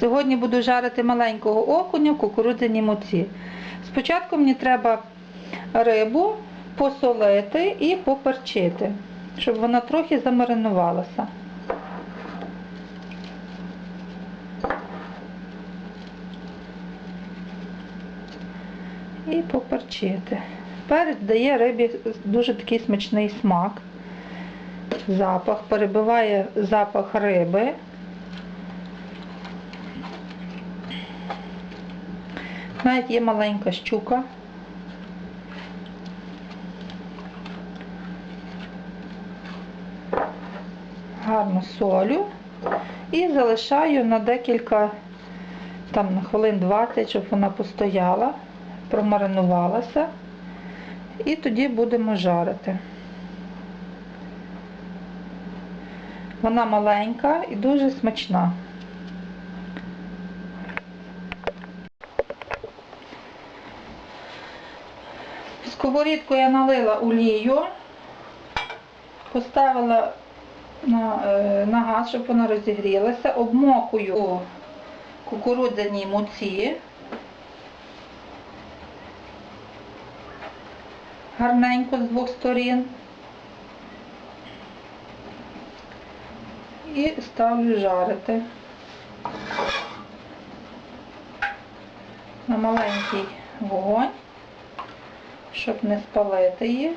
Сьогодні буду жарити маленького окуня в кукурудзяній муці. Спочатку мені треба рибу посолити і поперчити, щоб вона трохи замаринувалася. І поперчити. Перець дає рибі дуже такий смачний смак, запах, перебиває запах риби. Навіть є маленька щука. Гарно солю і залишаю на декілька, там на хвилин 20, щоб вона постояла, промаринувалася. І тоді будемо жарити. Вона маленька і дуже смачна. В сковорідку я налила олію, поставила на, е, на газ, щоб вона розігрілася, обмокую у кукурудзяній муці. Гарненько з двох сторін. І ставлю жарити на маленький вогонь, щоб не спалити їх.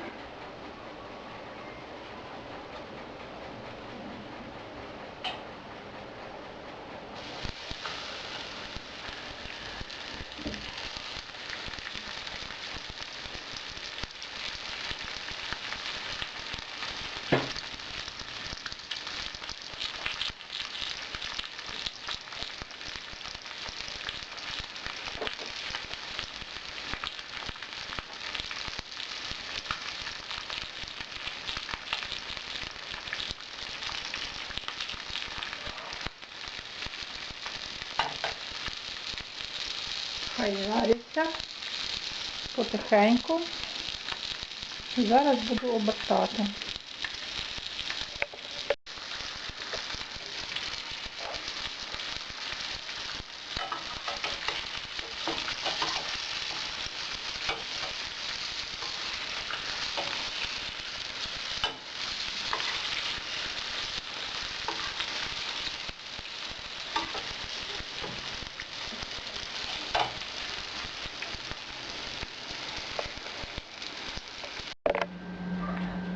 Хай жариться потихеньку. Зараз буду обертати.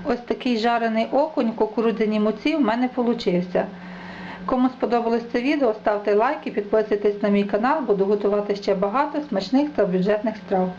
Ось такий жарений окунь кукурудзяні муці в мене получився. Кому сподобалось це відео, ставте лайк і підписуйтесь на мій канал, буду готувати ще багато смачних та бюджетних страв.